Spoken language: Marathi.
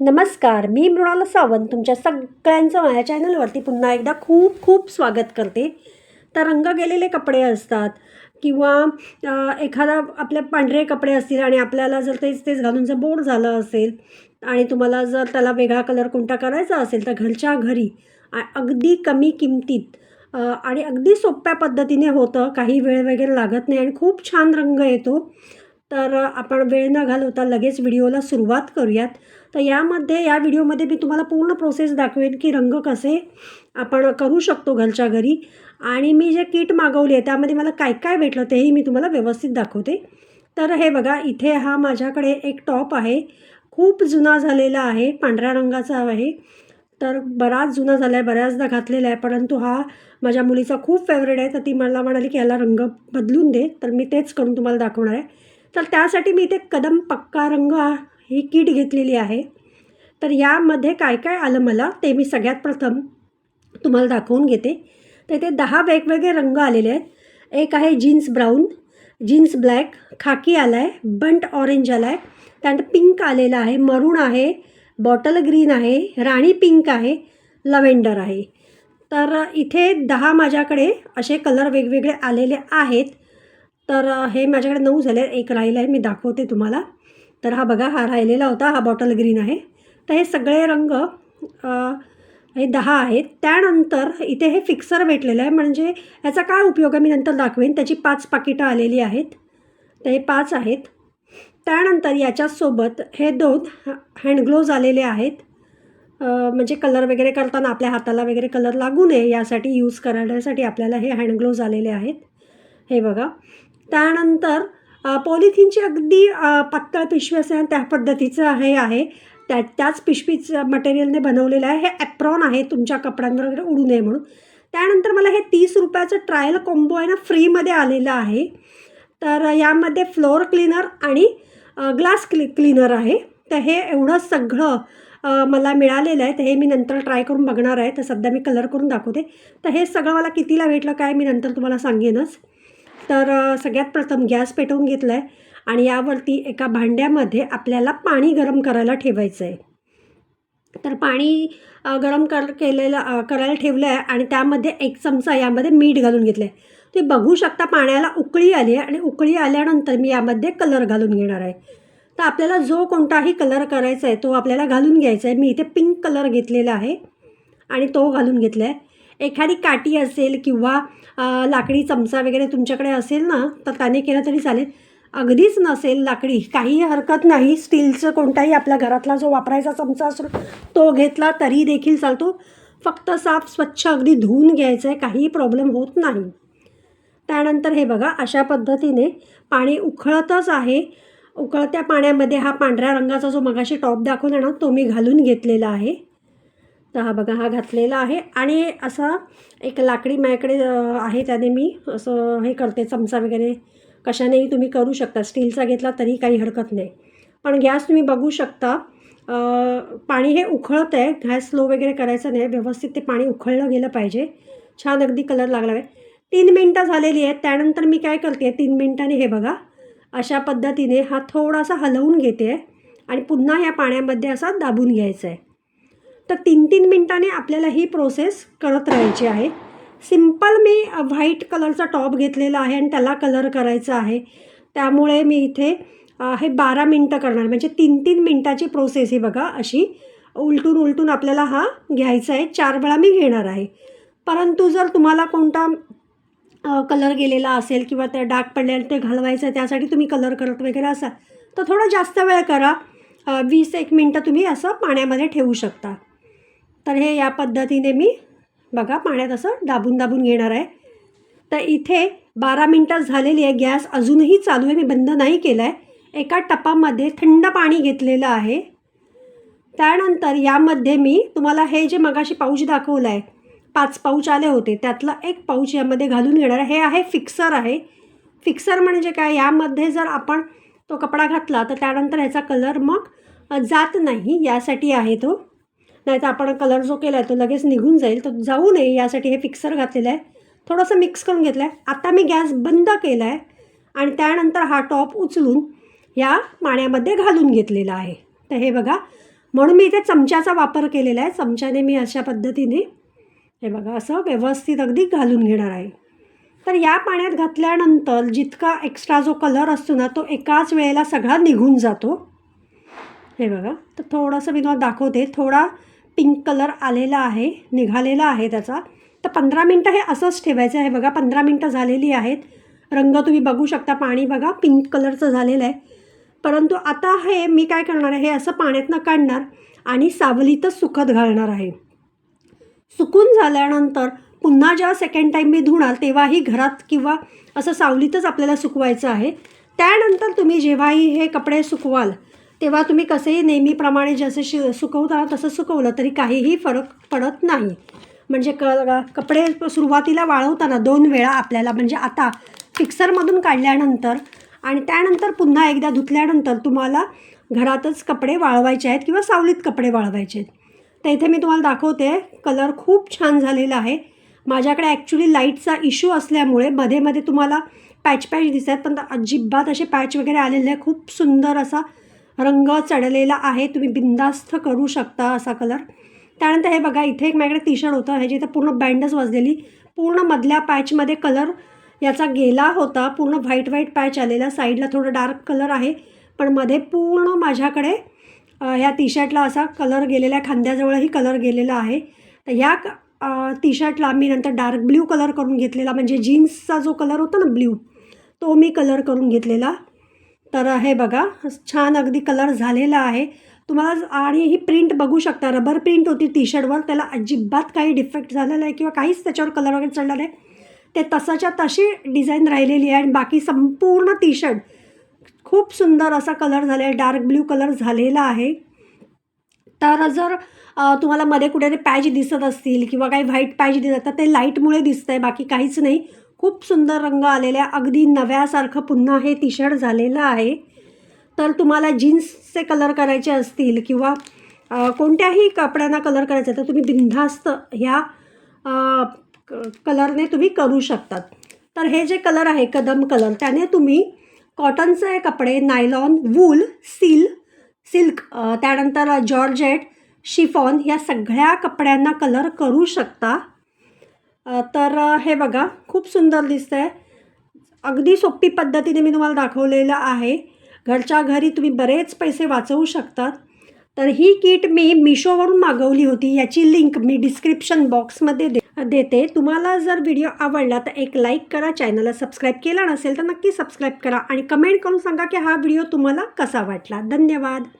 नमस्कार मी मृणाल सावंत तुमच्या सगळ्यांचं माझ्या चॅनलवरती पुन्हा एकदा खूप खूप स्वागत करते. तर रंग गेलेले कपडे असतात किंवा एखादा आपले पांढरे कपडे असतील आणि आपल्याला जर तेच तेच घालून जर बोर झालं असेल आणि तुम्हाला जर त्याला वेगळा कलर कोणता करायचा असेल तर घरच्या घरी अगदी कमी किमतीत आणि अगदी सोप्या पद्धतीने होतं. काही वेळ वगैरे लागत नाही आणि खूप छान रंग येतो. तर आपण वेळ न घालवता लगेच व्हिडिओला सुरुवात करूयात. तर यामध्ये या व्हिडिओमध्ये मी तुम्हाला पूर्ण प्रोसेस दाखवेन की रंग कसे आपण करू शकतो घरच्या घरी. आणि मी जे किट मागवली आहे त्यामध्ये मला काय काय भेटलं तेही मी तुम्हाला व्यवस्थित दाखवते. तर हे बघा इथे हा माझ्याकडे एक टॉप आहे. खूप जुना झालेला आहे पांढऱ्या रंगाचा आहे. तर बराच जुना झाला आहे बऱ्याचदा घातलेला आहे परंतु हा माझ्या मुलीचा खूप फेवरेट आहे. तर ती मला म्हणाली की याला रंग बदलून दे. तर मी तेच करून तुम्हाला दाखवणार आहे. तर त्यासाठी मी इथे कदम पक्का रंग ही किट घेतलेली आहे. तर यामध्ये काय काय आलं मला ते मी सगळ्यात प्रथम तुम्हाला दाखवून घेते. तर इथे दहा वेगवेगळे रंग आलेले आहेत. एक आहे जीन्स ब्राऊन जीन्स ब्लॅक खाकी आला आहे बंट ऑरेंज आला आहे त्यानंतर पिंक आलेला आहे मरून आहे बॉटल ग्रीन आहे राणी पिंक आहे लव्हेंडर आहे. तर इथे दहा माझ्याकडे असे कलर वेगवेगळे आलेले आहेत. तर हे माझ्याकडे नऊ झाले. एक राहिलं आहे मी दाखवते तुम्हाला. तर हा बघा हा राहिलेला होता हा बॉटल ग्रीन आहे. तर हे सगळे रंग हे दहा आहेत. त्यानंतर इथे हे फिक्सर भेटलेलं आहे. म्हणजे याचा काय उपयोग आहे मी नंतर दाखवेन. त्याची पाच पाकिटं आलेली आहेत. तर हे पाच आहेत. त्यानंतर याच्यासोबत हे दोन हँडग्लोव्ज आलेले आहेत. म्हणजे कलर वगैरे करताना आपल्या हाताला वगैरे कलर लागू नये यासाठी यूज करण्यासाठी आपल्याला हे हँडग्लोव्ज आलेले आहेत. हे बघा. त्यानंतर पॉलिथिनची अगदी पातळ पिशवी असं त्या पद्धतीचं हे आहे. त्या त्याच पिशवीचं मटेरियलने बनवलेलं आहे. हे ॲप्रॉन आहे तुमच्या कपड्यांवर वगैरे उडू नये म्हणून. त्यानंतर मला हे तीस रुपयाचं ट्रायल कॉम्बो आहे ना फ्रीमध्ये आलेलं आहे. तर यामध्ये फ्लोअर क्लीनर आणि ग्लास क्ली क्लीनर आहे. तर हे एवढं सगळं मला मिळालेलं आहे. तर हे मी नंतर ट्राय करून बघणार आहे. तर सध्या मी कलर करून दाखवते. तर हे सगळं मला कितीला भेटलं काय मी नंतर तुम्हाला सांगेनच. तर सगळ्यात प्रथम गॅस पेटवून घेतला आहे आणि यावरती एका भांड्यामध्ये आपल्याला पाणी गरम करायला ठेवायचं आहे तर पाणी गरम कर केलेलं करायला ठेवलं आहे आणि त्यामध्ये एक चमचा यामध्ये मीठ घालून घेतलं आहे ते बघू शकता पाण्याला उकळी आली आहे आणि उकळी आल्यानंतर मी यामध्ये कलर घालून घेणार आहे. तर आपल्याला जो कोणताही कलर करायचा आहे तो आपल्याला घालून घ्यायचा आहे. मी इथे पिंक कलर घेतलेला आहे आणि तो घालून घेतला आहे एखादी काठी असेल किंवा लाकडी चमचा वगैरे तुमच्याकडे असेल ना तर त्याने केलं तरी चालेल. अगदीच नसेल लाकडी काहीही हरकत नाही. स्टीलचं कोणताही आपल्या घरातला जो वापरायचा चमचा असतो तो घेतला तरी देखील चालतो. फक्त साफ स्वच्छ अगदी धुवून घ्यायचं आहे काहीही प्रॉब्लेम होत नाही. त्यानंतर हे बघा अशा पद्धतीने पाणी उखळतच आहे. उकळत्या पाण्यामध्ये हा पांढऱ्या रंगाचा जो मगाशी टॉप दाखवला ना तो मी घालून घेतलेला आहे. तर हा बघा हा घातलेला आहे. आणि असा एक लाकडी माझ्याकडे आहे त्याने मी असं हे करते चमचा वगैरे. कशानेही तुम्ही करू शकता. स्टीलचा घेतला तरी काही हरकत नाही. पण गॅस तुम्ही बघू शकता पाणी हे उखळत आहे. गॅस स्लो वगैरे करायचं नाही. व्यवस्थित ते पाणी उखळलं गेलं पाहिजे. छान अगदी कलर लागला आहे. तीन मिनटं झालेली आहेत. त्यानंतर मी काय करते तीन मिनटांनी हे बघा अशा पद्धतीने हा थोडासा हलवून घेते. आहे आणि पुन्हा या पाण्यामध्ये असा दाबून घ्यायचा आहे. तर तीन तीन मिनटाने आपल्याला ही प्रोसेस करत राहायची आहे. सिंपल मी व्हाईट कलरचा टॉप घेतलेला आहे आणि त्याला कलर करायचा आहे. त्यामुळे मी इथे हे बारा मिनटं करणार. म्हणजे तीन तीन मिनटाची प्रोसेस ही बघा अशी. उलटून उलटून आपल्याला हा घ्यायचा आहे. चार वेळा मी घेणार आहे. परंतु जर तुम्हाला कोणता कलर गेलेला असेल किंवा त्या डाग पडलेलं ते घालवायचं आहे त्यासाठी तुम्ही कलर करत वगैरे असाल तर थोडा जास्त वेळ करा. वीस एक मिनटं तुम्ही असं पाण्यामध्ये ठेवू शकता. तर हे या पद्धतीने मी बघा पाण्यात असं दाबून दाबून घेणार आहे. तर इथे बारा मिनटं झालेली आहे. गॅस अजूनही चालू आहे. मी बंद नाही केला आहे एका टपामध्ये थंड पाणी घेतलेलं आहे. त्यानंतर यामध्ये मी तुम्हाला हे जे मगाशी पाऊच दाखवलं आहे पाच पाऊच आले होते. त्यातलं एक पाऊच यामध्ये घालून घेणार हे आहे फिक्सर आहे. फिक्सर म्हणजे काय? यामध्ये जर आपण तो कपडा घातला तर त्यानंतर ह्याचा कलर मग जात नाही. यासाठी आहे तो. नाहीतर आपण कलर जो केला आहे तो लगेच निघून जाईल. तो जाऊ नये यासाठी हे फिक्सर घातलेलं आहे थोडंसं मिक्स करून घेतलं आहे आता मी गॅस बंद केला आहे आणि त्यानंतर हा टॉप उचलून या पाण्यामध्ये घालून घेतलेला आहे. तर हे बघा म्हणून मी इथे चमच्याचा वापर केलेला आहे चमच्याने मी अशा पद्धतीने हे बघा असं व्यवस्थित अगदी घालून घेणार आहे. तर या पाण्यात घातल्यानंतर जितका एक्स्ट्रा जो कलर असतो ना तो एकाच वेळेला सगळा निघून जातो. हे बघा तर थोडंसं मी तुम्हाला दाखवते. थोडा पिंक कलर आलेला आहे निघालेला आहे त्याचा. तर पंधरा मिनटं हे असंच ठेवायचं आहे. बघा पंधरा मिनटं झालेली आहेत. रंग तुम्ही बघू शकता पाणी बघा पिंक कलरचं झालेलं आहे. परंतु आता हे मी काय करणार आहे हे असं पाण्यातनं काढणार आणि सावलीतच सुकत घालणार आहे. सुकून झाल्यानंतर पुन्हा जेव्हा सेकंड टाईम मी धुणार तेव्हाही घरात किंवा असं सावलीतच आपल्याला सुकवायचं आहे. त्यानंतर तुम्ही जेव्हाही हे कपडे सुकवाल तेव्हा तुम्ही कसेही नेहमीप्रमाणे जसं शि सुकवता तसं सुकवलं तरी काहीही फरक पडत नाही. म्हणजे क कपडे सुरुवातीला वाळवताना दोन वेळा आपल्याला म्हणजे आता फिक्सरमधून काढल्यानंतर आणि त्यानंतर पुन्हा एकदा धुतल्यानंतर तुम्हाला घरातच कपडे वाळवायचे आहेत किंवा सावलीत कपडे वाळवायचे आहेत. तर इथे मी तुम्हाला दाखवते कलर खूप छान झालेला आहे. माझ्याकडे ॲक्च्युली लाईटचा इश्यू असल्यामुळे मध्ये मध्ये तुम्हाला पॅच पॅच दिसत आहेत पण अजिबात असे पॅच वगैरे आलेले आहे खूप सुंदर असा रंग चढलेला आहे तुम्ही बिंदास्त करू शकता असा कलर त्यानंतर हे बघा इथे एक माझ्याकडे टी शर्ट होतं ह्याची इथं पूर्ण बँडच वाजलेली पूर्ण मधल्या पॅचमध्ये कलर याचा गेला होता पूर्ण व्हाईट व्हाईट पॅच आलेला साईडला थोडं डार्क कलर आहे पण मध्ये पूर्ण माझ्याकडे ह्या टी शर्टला असा कलर गेलेला आहे खांद्याजवळही कलर गेलेला आहे. तर ह्या टी शर्टला मी नंतर डार्क ब्ल्यू कलर करून घेतलेला म्हणजे जीन्सचा जो कलर होता ना ब्ल्यू तो मी कलर करून घेतलेला. तर हे बघा छान अगदी कलर झालेला आहे. तुम्हाला आणि ही प्रिंट बघू शकता. रबर प्रिंट होती टी शर्टवर त्याला अजिबात काही डिफेक्ट झालेला आहे किंवा काहीच त्याच्यावर कलर वगैरे चढला नाही. ते तसाच्या तशी डिझाईन राहिलेली आहे आणि बाकी संपूर्ण टी शर्ट खूप सुंदर असा कलर झाला आहे. डार्क ब्ल्यू कलर झालेला आहे. तर जर तुम्हाला मध्ये कुठे पॅच दिसत असतील किंवा काही व्हाईट पॅच दिसत तर ते लाईटमुळे दिसतं आहे बाकी काहीच नाही. खूप सुंदर रंग आलेल्या अगदी नव्यासारखं पुन्हा हे टी शर्ट झालेलं आहे. तर तुम्हाला जीन्सचे कलर करायचे असतील किंवा कोणत्याही कपड्यांना कलर करायचा तर तुम्ही बिनधास्त ह्या क- कलरने तुम्ही करू शकतात. तर हे जे कलर आहे कदम कलर त्याने तुम्ही कॉटनचे कपडे नायलॉन वूल सिल सिल्क त्यानंतर जॉर्जेट शिफॉन या सगळ्या कपड्यांना कलर करू शकता. तर हे बघा खूप सुंदर दिसतं आहे अगदी सोपी पद्धतीने मी तुम्हाला दाखवलेलं आहे. घरच्या घरी तुम्ही बरेच पैसे वाचवू शकतात. तर ही किट मी मिशोवरून मागवली होती. याची लिंक मी डिस्क्रिप्शन बॉक्समध्ये दे देते. तुम्हाला जर व्हिडिओ आवडला तर एक लाईक करा. चॅनलला सबस्क्राईब केला नसेल तर नक्की सबस्क्राईब करा. आणि कमेंट करून सांगा की हा व्हिडिओ तुम्हाला कसा वाटला. धन्यवाद.